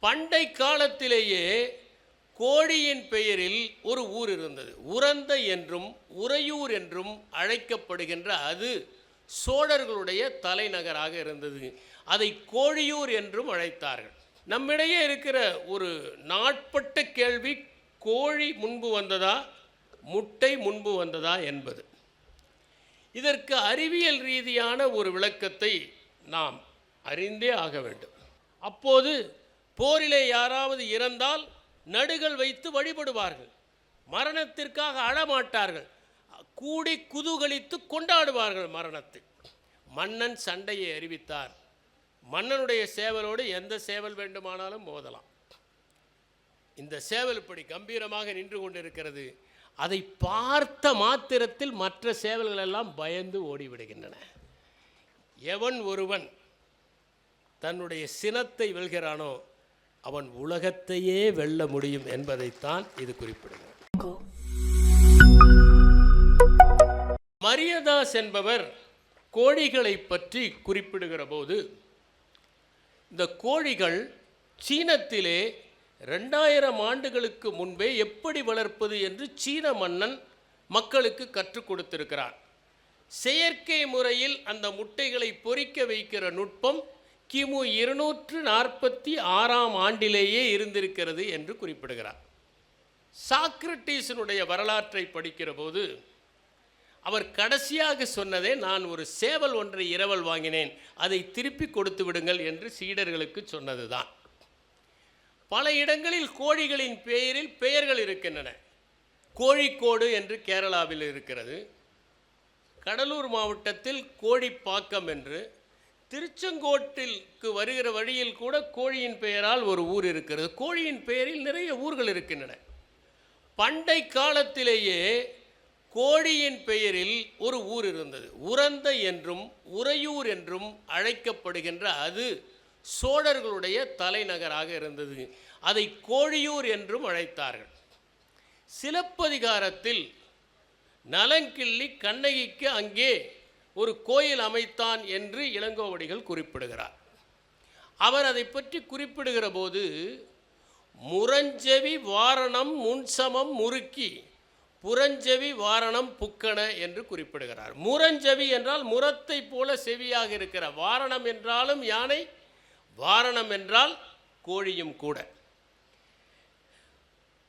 பண்டை காலத்திலேயே கோழியின் பெயரில் ஒரு ஊர் இருந்தது. உரந்த என்றும் உறையூர் என்றும் அழைக்கப்படுகின்ற அது சோழர்களுடைய தலைநகராக இருந்தது. அதை கோழியூர் என்றும் அழைத்தார்கள். நம்மிடையே இருக்கிற ஒரு நாட்பட்ட கேள்வி கோழி முன்பு வந்ததா முட்டை முன்பு வந்ததா என்பது. இதற்கு அறிவியல் ரீதியான ஒரு விளக்கத்தை நாம் அறிந்தே ஆக வேண்டும். அப்போது போரிலே யாராவது இறந்தால் நடுகள் வைத்து வழிபடுவார்கள். மரணத்திற்காக அழமாட்டார்கள். கூடி குதூகலித்து கொண்டாடுவார்கள் மரணத்தை மன்னன் சண்டையை அறிவித்தார். மன்னனுடைய சேவலோடு எந்த சேவல் வேண்டுமானாலும் மோதலாம். இந்த சேவல் இப்படி கம்பீரமாக நின்று கொண்டிருக்கிறது. அதை பார்த்த மாத்திரத்தில் மற்ற சேவல்கள் எல்லாம் பயந்து ஓடிவிடுகின்றன. எவன் ஒருவன் தன்னுடைய சினத்தை வெல்கிறானோ அவன் உலகத்தையே வெல்ல முடியும் என்பதைத்தான் இது குறிப்பிடுகிறது. மரியதாஸ் என்பவர் கோழிகளை பற்றி குறிப்பிடுகிற போது இந்த கோழிகள் சீனத்திலே ரெண்டாயிரம் ஆண்டுகளுக்கு முன்பே எப்படி வளர்ப்பது என்று சீன மன்னன் மக்களுக்கு கற்றுக் கொடுத்திருக்கிறார் செயற்கை முறையில் அந்த முட்டைகளை பொறிக்க வைக்கிற நுட்பம் கிமு இருநூற்று நாற்பத்தி ஆறாம் ஆண்டிலேயே இருந்திருக்கிறது என்று குறிப்பிடுகிறார். சாக்ரட்டீஸினுடைய வரலாற்றை படிக்கிற போது அவர் கடைசியாக சொன்னதே நான் ஒரு சேவல் ஒன்றை இரவல் வாங்கினேன் அதை திருப்பி கொடுத்து விடுங்கள் என்று சீடர்களுக்கு சொன்னதுதான். பல இடங்களில் கோழிகளின் பெயரில் பெயர்கள் இருக்கின்றன. கோழிக்கோடு என்று கேரளாவில் இருக்கிறது. கடலூர் மாவட்டத்தில் கோழிப்பாக்கம் என்று திருச்செங்கோட்டிற்கு வருகிற வழியில் கூட கோழியின் பெயரால் ஒரு ஊர் இருக்கிறது. கோழியின் பெயரில் நிறைய ஊர்கள் இருக்கின்றன. பண்டை காலத்திலேயே கோழியின் பெயரில் ஒரு ஊர் இருந்தது. உரந்த என்றும் உறையூர் என்றும் அழைக்கப்படுகின்ற அது சோழர்களுடைய தலைநகராக இருந்தது. அதை கோழியூர் என்றும் அழைத்தார்கள். சிலப்பதிகாரத்தில் நலங்கிள்ளி கண்ணகிக்கு அங்கே ஒரு கோயில் அமைத்தான் என்று இளங்கோவடிகள் குறிப்பிடுகிறார். அவர் அதை பற்றி குறிப்பிடுகிற போது முரஞ்செவி வாரணம் முன்சமம் முறுக்கி புறஞ்செவி வாரணம் புக்கன என்று குறிப்பிடுகிறார். முரஞ்செவி என்றால் முரத்தை போல செவியாக இருக்கிற வாரணம் என்றாலும் யானை வாரணம் என்றால் கோழியும் கூட.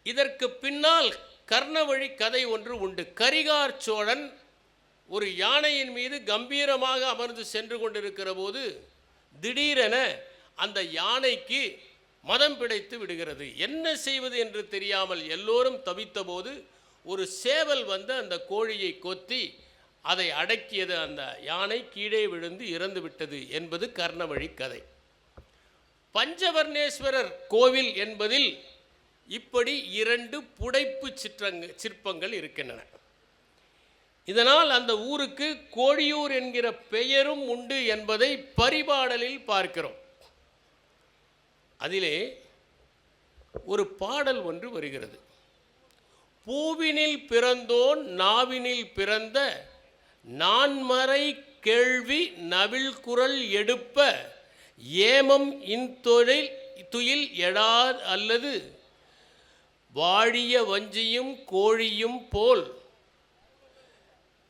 இதற்கு பின்னால் கர்ணவழி கதை ஒன்று உண்டு. கரிகார் சோழன் ஒரு யானையின் மீது கம்பீரமாக அமர்ந்து சென்று கொண்டிருக்கிற போது திடீரென அந்த யானைக்கு மதம் பிடைத்து விடுகிறது. என்ன செய்வது என்று தெரியாமல் எல்லோரும் தவித்தபோது ஒரு சேவல் வந்து அந்த கோழியை கொத்தி அதை அடக்கியது. அந்த யானை கீழே விழுந்து இறந்து விட்டது என்பது கர்ணவழி கதை. பஞ்சவர்ணேஸ்வரர் கோவில் என்பதில் இப்படி இரண்டு புடைப்பு சிற்றங்க சிற்பங்கள் இருக்கின்றன. இதனால் அந்த ஊருக்கு கோழியூர் என்கிற பெயரும் உண்டு என்பதை பரிபாடலில் பார்க்கிறோம். அதிலே ஒரு பாடல் ஒன்று வருகிறது. பூவினில் பிறந்தோன் நாவினில் பிறந்த நான்மறை கேள்வி நவில் குரல் எடுப்ப ஏமம் இன்தொழில் துயில் எழா அல்லது வாழிய வஞ்சியும் கோழியும் போல்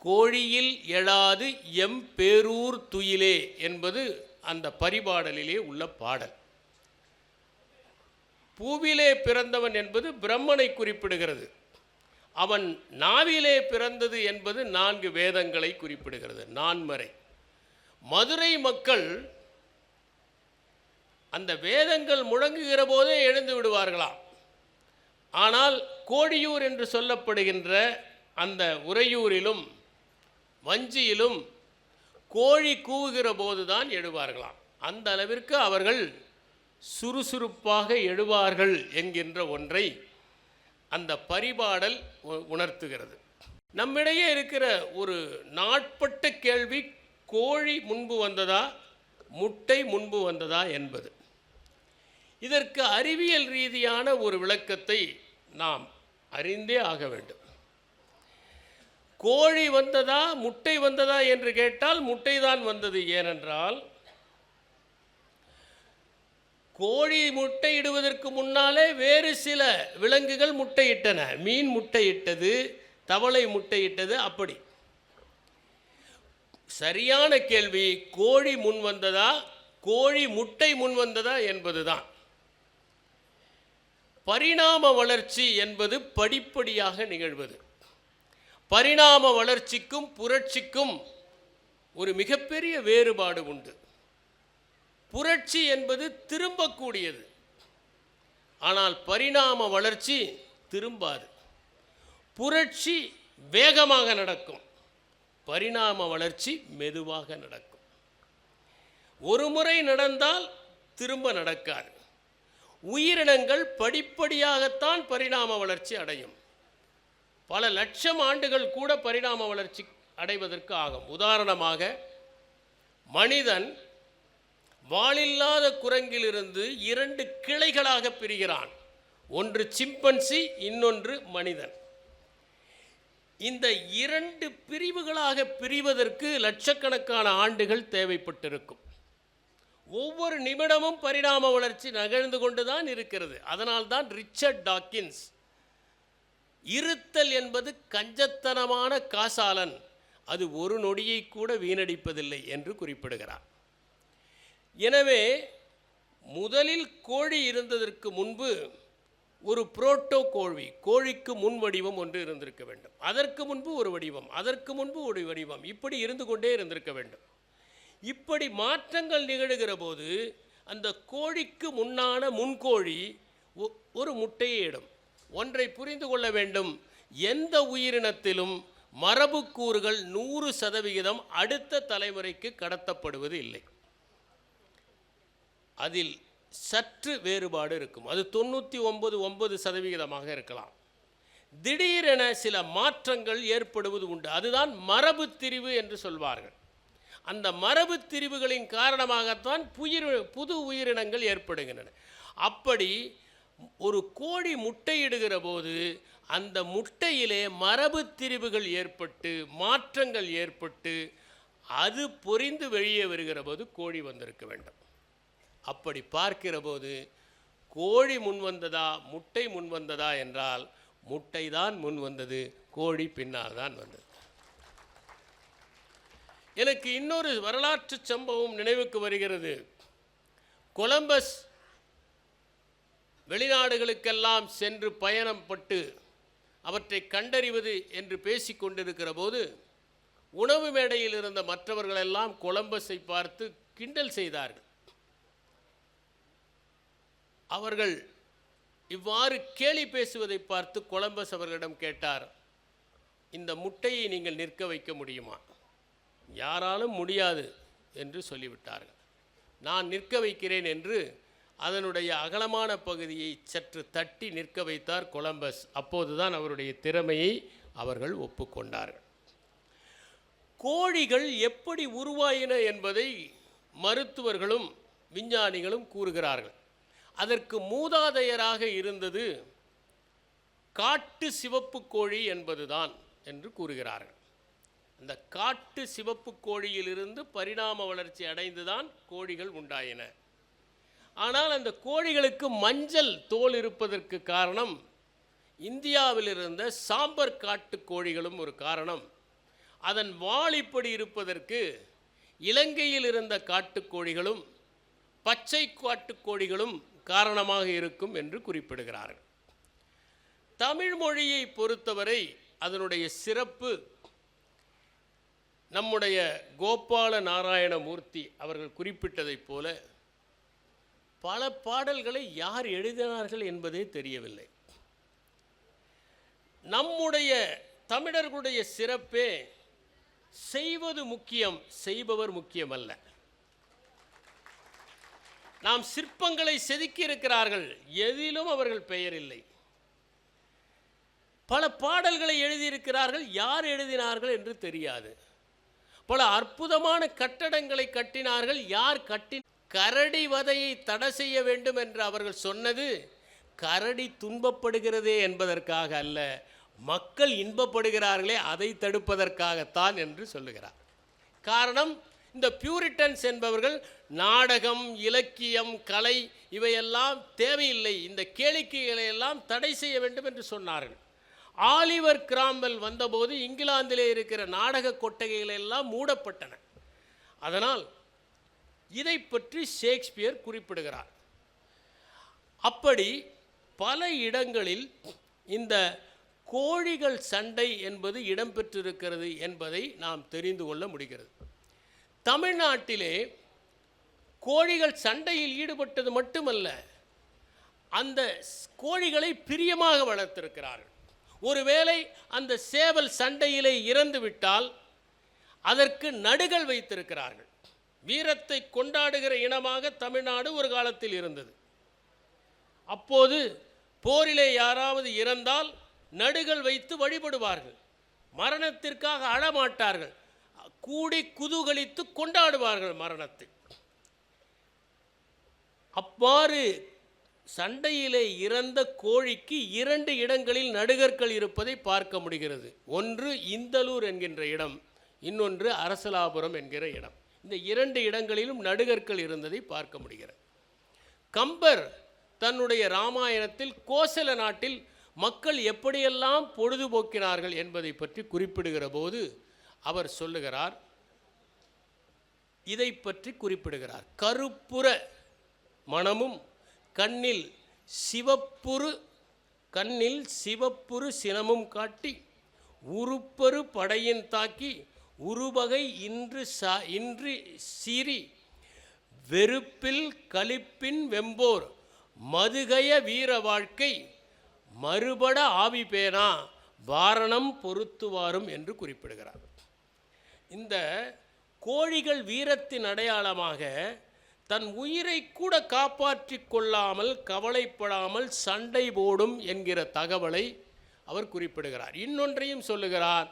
கோழியில் எழாது எம் பேரூர் துயிலே என்பது அந்த பரிபாடலிலே உள்ள பாடல். பூவிலே பிறந்தவன் என்பது பிரம்மனை குறிப்பிடுகிறது. அவன் நாவிலே பிறந்தது என்பது நான்கு வேதங்களை குறிப்பிடுகிறது. நான்மறை. மதுரை மக்கள் அந்த வேதங்கள் முழங்குகிற போதே எழுந்து விடுவார்களாம். ஆனால் கோடியூர் என்று சொல்லப்படுகின்ற அந்த உறையூரிலும் வஞ்சியிலும் கோழி கூவுகிற போதுதான் எழுவார்களாம். அந்த அளவிற்கு அவர்கள் சுறுசுறுப்பாக எழுவார்கள் என்கின்ற ஒன்றை அந்த பரிபாடல் உ- உணர்த்துகிறது. நம்மிடையே இருக்கிற ஒரு நாட்பட்ட கேள்வி கோழி முன்பு வந்ததா முட்டை முன்பு வந்ததா என்பது. இதற்கு அறிவியல் ரீதியான ஒரு விளக்கத்தை நாம் அறிந்தே ஆக வேண்டும். கோழி வந்ததா முட்டை வந்ததா என்று கேட்டால் முட்டை தான் வந்தது. ஏனென்றால் கோழி முட்டையிடுவதற்கு முன்னாலே வேறு சில விலங்குகள் முட்டையிட்டன. மீன் முட்டையிட்டது தவளை முட்டையிட்டது அப்படி. சரியான கேள்வி கோழி முன் வந்ததா கோழி முட்டை முன் வந்ததா என்பதுதான். பரிணாம வளர்ச்சி என்பது படிப்படியாக நிகழ்வது. பரிணாம வளர்ச்சிக்கும் புரட்சிக்கும் ஒரு மிகப்பெரிய வேறுபாடு உண்டு. புரட்சி என்பது திரும்பக்கூடியது. ஆனால் பரிணாம வளர்ச்சி திரும்பாது. புரட்சி வேகமாக நடக்கும். பரிணாம வளர்ச்சி மெதுவாக நடக்கும். ஒரு முறை நடந்தால் திரும்ப நடக்காது. உயிரினங்கள் படிப்படியாகத்தான் பரிணாம வளர்ச்சி அடையும். பல லட்சம் ஆண்டுகள் கூட பரிணாம வளர்ச்சி அடைவதற்கு ஆகும். உதாரணமாக மனிதன் வாலில்லாத குரங்கிலிருந்து இரண்டு கிளைகளாக பிரிகிறான். ஒன்று சிம்பன்சி இன்னொன்று மனிதன். இந்த இரண்டு பிரிவுகளாக பிரிவதற்கு லட்சக்கணக்கான ஆண்டுகள் தேவைப்பட்டிருக்கும். ஒவ்வொரு நிமிடமும் பரிணாம வளர்ச்சி நகர்ந்து கொண்டுதான் இருக்கிறது. அதனால்தான் ரிச்சர்ட் டாக்கின்ஸ் இருத்தல் என்பது கஞ்சத்தனமான காசாலன். அது ஒரு நொடியை கூட வீணடிப்பதில்லை என்று குறிப்பிடுகிறார். எனவே முதலில் கோழி இருந்ததற்கு முன்பு ஒரு புரோட்டோ கோழி கோழிக்கு முன் வடிவம் ஒன்று இருந்திருக்க வேண்டும். அதற்கு முன்பு ஒரு வடிவம் அதற்கு முன்பு ஒரு வடிவம் இப்படி இருந்து கொண்டே இருந்திருக்க வேண்டும். இப்படி மாற்றங்கள் நிகழுகிற போது அந்த கோழிக்கு முன்னான முன்கோழி ஒ- ஒரு முட்டையை இடும். ஒன்றை புரிந்து கொள்ள வேண்டும். எந்த உயிரினத்திலும் மரபுக்கூறுகள் நூறு சதவிகிதம் அடுத்த தலைமுறைக்கு கடத்தப்படுவது இல்லை. அதில் சற்று வேறுபாடு இருக்கும். அது தொண்ணூற்றி ஒன்பது ஒன்பது சதவிகிதமாக இருக்கலாம். திடீரென சில மாற்றங்கள் ஏற்படுவது உண்டு. அதுதான் மரபு திரிவு என்று சொல்வார்கள். அந்த மரபு திரிவுகளின் காரணமாகத்தான் புயிர் புது உயிரினங்கள் ஏற்படுகின்றன. அப்படி ஒரு கோழி முட்டையிடுகிற போது அந்த முட்டையிலே மரபு திரிவுகள் ஏற்பட்டு மாற்றங்கள் ஏற்பட்டு அது பொறிந்து வெளியே வருகிற போது கோழி வந்திருக்க வேண்டும். அப்படி பார்க்கிற போது கோழி முன் வந்ததா முட்டை முன் வந்ததா என்றால் முட்டை தான் முன் வந்தது கோழி பின்னால் தான் வந்தது. எனக்கு இன்னொரு வரலாற்று சம்பவம் நினைவுக்கு வருகிறது. கொலம்பஸ் வெளிநாடுகளுக்கெல்லாம் சென்று பயணப்பட்டு அவற்றை கண்டறிவது என்று பேசி கொண்டிருக்கிற போது உணவு மேடையில் இருந்த மற்றவர்களெல்லாம் கொலம்பஸை பார்த்து கிண்டல் செய்தார்கள். அவர்கள் இவ்வாறு கேலி பேசுவதை பார்த்து கொலம்பஸ் அவர்களிடம் கேட்டார் இந்த முட்டையை நீங்கள் நிற்க வைக்க முடியுமா? யாராலும் முடியாது என்று சொல்லிவிட்டார்கள். நான் நிற்க வைக்கிறேன் என்று அதனுடைய அகலமான பகுதியை சற்று தட்டி நிற்க வைத்தார் கொலம்பஸ். அப்போதுதான் அவருடைய திறமையை அவர்கள் ஒப்புக்கொண்டார்கள். கோழிகள் எப்படி உருவாயின என்பதை மருத்துவர்களும் விஞ்ஞானிகளும் கூறுகிறார்கள். அதற்கு மூதாதையராக இருந்தது காட்டு சிவப்பு கோழி என்பதுதான் என்று கூறுகிறார்கள். அந்த காட்டு சிவப்பு கோழியிலிருந்து பரிணாம வளர்ச்சி அடைந்துதான் கோழிகள் உண்டாயின. ஆனால் அந்த கோழிகளுக்கு மஞ்சள் தோல் இருப்பதற்கு காரணம் இந்தியாவில் இருந்த சாம்பர் காட்டு கோழிகளும் ஒரு காரணம். அதன் வால் இப்படி இருப்பதற்கு இலங்கையில் இருந்த காட்டுக்கோழிகளும் பச்சை காட்டுக்கோழிகளும் காரணமாக இருக்கும் என்று குறிப்பிடுகிறார்கள். தமிழ் மொழியை பொறுத்தவரை அதனுடைய சிறப்பு நம்முடைய கோபால நாராயணமூர்த்தி அவர்கள் குறிப்பிட்டதைப் போல பல பாடல்களை யார் எழுதினார்கள் என்பதே தெரியவில்லை. நம்முடைய தமிழர்களுடைய சிறப்பே செய்வது முக்கியம் செய்பவர் முக்கியமல்ல. நாம் சிற்பங்களை செதுக்கி இருக்கிறார்கள் எதிலும் அவர்கள் பெயர் இல்லை. பல பாடல்களை எழுதியிருக்கிறார்கள் யார் எழுதினார்கள் என்று தெரியாது. பல அற்புதமான கட்டடங்களை கட்டினார்கள் யார் கட்டி கரடி வதையை தடை செய்ய வேண்டும் என்று அவர்கள் சொன்னது கரடி துன்பப்படுகிறதே என்பதற்காக அல்ல மக்கள் இன்பப்படுகிறார்களே அதை தடுப்பதற்காகத்தான் என்று சொல்லுகிறார். காரணம் இந்த பியூரிட்டன்ஸ் என்பவர்கள் நாடகம் இலக்கியம் கலை இவையெல்லாம் தேவையில்லை இந்த கேளிக்கைகளை எல்லாம் தடை செய்ய வேண்டும் என்று சொன்னார்கள். ஆலிவர் கிராம்பல் வந்தபோது இங்கிலாந்திலே இருக்கிற நாடக கொட்டகைகள் எல்லாம் மூடப்பட்டன. அதனால் இதை பற்றி ஷேக்ஸ்பியர் குறிப்பிடுகிறார். அப்படி பல இடங்களில் இந்த கோழிகள் சண்டை என்பது இடம்பெற்றிருக்கிறது என்பதை நாம் தெரிந்து கொள்ள முடிகிறது. தமிழ்நாட்டிலே கோழிகள் சண்டையில் ஈடுபட்டது மட்டுமல்ல அந்த கோழிகளை பிரியமாக வளர்த்திருக்கிறார்கள். ஒருவேளை அந்த சேவல் சண்டையிலே இறந்து விட்டால் அதற்கு நடுகள் வைத்திருக்கிறார்கள். வீரத்தை கொண்டாடுகிற இனமாக தமிழ்நாடு ஒரு காலத்தில் இருந்தது. அப்போது போரிலே யாராவது இறந்தால் நடுகள் வைத்து வழிபடுவார்கள். மரணத்திற்காக அழமாட்டார்கள். கூடி குதூகலித்து கொண்டாடுவார்கள் மரணத்தை. அவ்வாறு சண்டையிலே இறந்த கோழிக்கு இரண்டு இடங்களில் நடுகர்கள் இருப்பதை பார்க்க முடிகிறது. ஒன்று இந்தலூர் என்கின்ற இடம் இன்னொன்று அரசலாபுரம் என்கிற இடம். இந்த இரண்டு இடங்களிலும் நடுகற்கள் இருந்ததை பார்க்க முடிகிறது. கம்பர் தன்னுடைய ராமாயணத்தில் கோசல நாட்டில் மக்கள் எப்படியெல்லாம் பொழுதுபோக்கினார்கள் என்பதை பற்றி குறிப்பிடுகிற போது அவர் சொல்லுகிறார் இதை பற்றி குறிப்பிடுகிறார். கருப்புற மனமும் கண்ணில் சிவப்புரு கண்ணில் சிவப்புரு சினமும் காட்டி உருப்பரு படையின் தாக்கி உருவகை இன்று சா இன்று சீறி வெறுப்பில் கலிப்பின் வெம்போர் மதுகய வீர வாழ்க்கை மறுபட ஆவி பேனா வாரணம் பொருத்துவாரும் என்று குறிப்பிடுகிறார். இந்த கோழிகள் வீரத்தின் அடையாளமாக தன் உயிரை கூட காப்பாற்றிக் கொள்ளாமல் கவலைப்படாமல் சண்டை போடும் என்கிற தகவலை அவர் குறிப்பிடுகிறார். இன்னொன்றையும் சொல்லுகிறார்.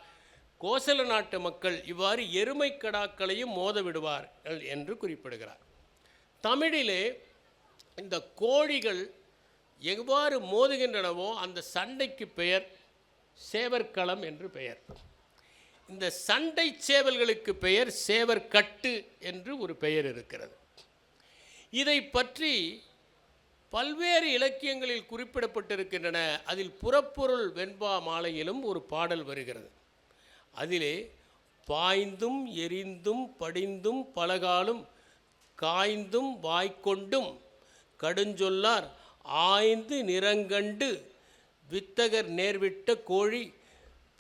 கோசல நாட்டு மக்கள் இவ்வாறு எருமை கடாக்களையும் மோத விடுவார்கள் என்று குறிப்பிடுகிறார். தமிழிலே இந்த கோழிகள் எவ்வாறு மோதுகின்றனவோ அந்த சண்டைக்கு பெயர் சேவற்களம் என்று பெயர். இந்த சண்டை சேவல்களுக்கு பெயர் சேவற்கட்டு என்று ஒரு பெயர் இருக்கிறது. இதை பற்றி பல்வேறு இலக்கியங்களில் குறிப்பிடப்பட்டிருக்கின்றன. அதில் புறப்பொருள் வெண்பா மாலையிலும் ஒரு பாடல் வருகிறது. அதிலே பாய்ந்தும் எரிந்தும் படிந்தும் பலகாலும் காய்ந்தும் வாய்க்கொண்டும் கடுஞ்சொல்லார் ஆய்ந்து நிறங்கண்டு வித்தகர் நேர்விட்ட கோழி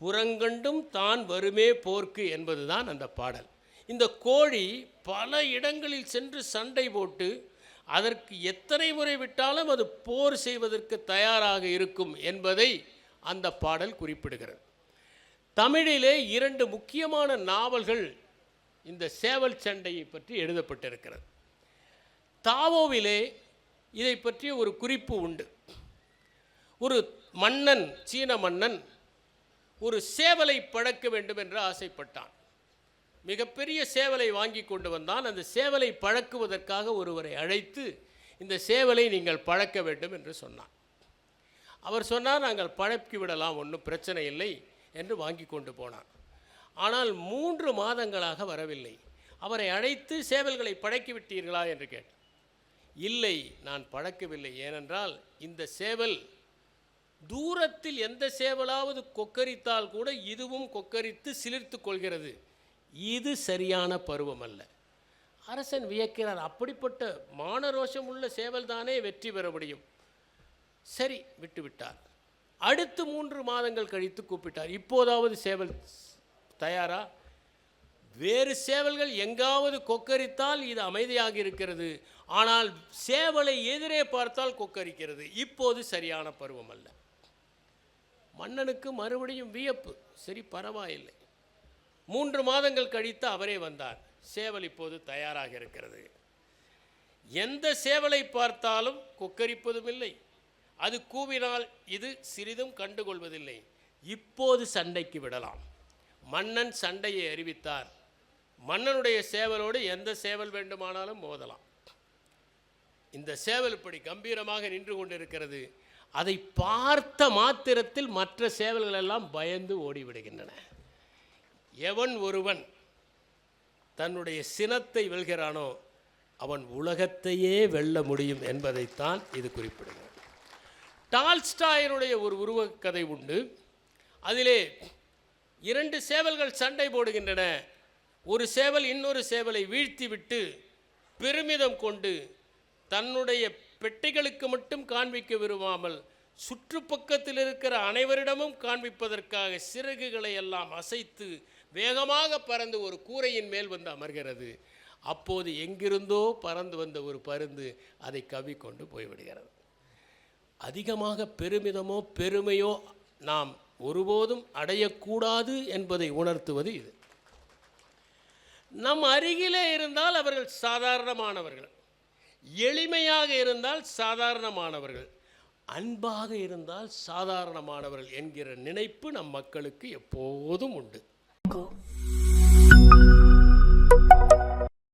புறங்கண்டும் தான் வருமே போர்க்கு என்பதுதான் அந்த பாடல். இந்த கோழி பல இடங்களில் சென்று சண்டை போட்டு அதற்கு எத்தனை முறை விட்டாலும் அது போர் செய்வதற்கு தயாராக இருக்கும் என்பதை அந்த பாடல் குறிப்பிடுகிறது. தமிழிலே இரண்டு முக்கியமான நாவல்கள் இந்த சேவல் சண்டையை பற்றி எழுதப்பட்டிருக்கிறது. தாவோவிலே இதை பற்றிய ஒரு குறிப்பு உண்டு. ஒரு மன்னன் சீன மன்னன் ஒரு சேவலை பழக்க வேண்டும் என்று ஆசைப்பட்டான். மிகப்பெரிய சேவலை வாங்கி கொண்டு வந்தான். அந்த சேவலை பழக்குவதற்காக ஒருவரை அழைத்து இந்த சேவலை நீங்கள் பழக்க வேண்டும் என்று சொன்னான். அவர் சொன்னார் நாங்கள் பழக்கி விடலாம் ஒன்றும் பிரச்சனை இல்லை. என்று வாங்கி கொண்டு போனான். ஆனால் மூன்று மாதங்களாக வரவில்லை. அவரை அழைத்து சேவல்களை பழக்கி விட்டீர்களா என்று கேட்டார் இல்லை நான் பழக்கவில்லை ஏனென்றால் இந்த சேவல் தூரத்தில் எந்த சேவலாவது கொக்கரித்தால் கூட இதுவும் கொக்கரித்து சிலிர்த்து கொள்கிறது. இது சரியான பருவம் அல்ல அரசன் வியக்கிறார். அப்படிப்பட்ட மானரோஷம் உள்ள சேவல் தானே வெற்றி பெற முடியும். சரி விட்டுவிட்டார். அடுத்து மூன்று மாதங்கள் கழித்து கூப்பிட்டார். இப்போதாவது சேவல் தயாரா? வேறு சேவல்கள் எங்காவது கொக்கரித்தால் இது அமைதியாக இருக்கிறது. ஆனால் சேவலை எதிரே பார்த்தால் கொக்கரிக்கிறது. இப்போது சரியான பருவம் அல்ல. மன்னனுக்கு மறுபடியும் வியப்பு. சரி பரவாயில்லை. மூன்று மாதங்கள் கழித்து அவரே வந்தார். சேவல் இப்போது தயாராக இருக்கிறது. எந்த சேவலை பார்த்தாலும் கொக்கரிப்பதும் இல்லை. அது கூவினால் இது சிறிதும் கண்டுகொள்வதில்லை. இப்போது சண்டைக்கு விடலாம். மன்னன் சண்டையை அறிவித்தார். மன்னனுடைய சேவலோடு எந்த சேவல் வேண்டுமானாலும் மோதலாம். இந்த சேவல் இப்படி கம்பீரமாக நின்று கொண்டிருக்கிறது. அதை பார்த்த மாத்திரத்தில் மற்ற சேவல்கள் எல்லாம் பயந்து ஓடிவிடுகின்றன. எவன் ஒருவன் தன்னுடைய சினத்தை வெல்கிறானோ அவன் உலகத்தையே வெல்ல முடியும் என்பதைத்தான் இது குறிப்பிடுகிறது. டால்ஸ்டாயனுடைய ஒரு உருவக்கதை உண்டு. அதிலே இரண்டு சேவல்கள் சண்டை போடுகின்றன. ஒரு சேவல் இன்னொரு சேவலை வீழ்த்திவிட்டு பெருமிதம் கொண்டு தன்னுடைய பெட்டைகளுக்கு மட்டும் காண்பிக்க விரும்பாமல் சுற்றுப்பக்கத்தில் இருக்கிற அனைவரிடமும் காண்பிப்பதற்காக சிறகுகளை எல்லாம் அசைத்து வேகமாக பறந்து ஒரு கூரையின் மேல் வந்து அமர்கிறது. அப்போது எங்கிருந்தோ பறந்து வந்த ஒரு பருந்து அதை கவ்விக்கொண்டு போய்விடுகிறது. அதிகமாக பெருமிதமோ பெருமையோ நாம் ஒருபோதும் அடையக்கூடாது என்பதை உணர்த்துவது இது. நம் அருகிலே இருந்தால் அவர்கள் சாதாரணமானவர்கள். எளிமையாக இருந்தால் சாதாரணமானவர்கள். அன்பாக இருந்தால் சாதாரணமானவர்கள் என்கிற நினைப்பு நம் மக்களுக்கு எப்போதும் உண்டு.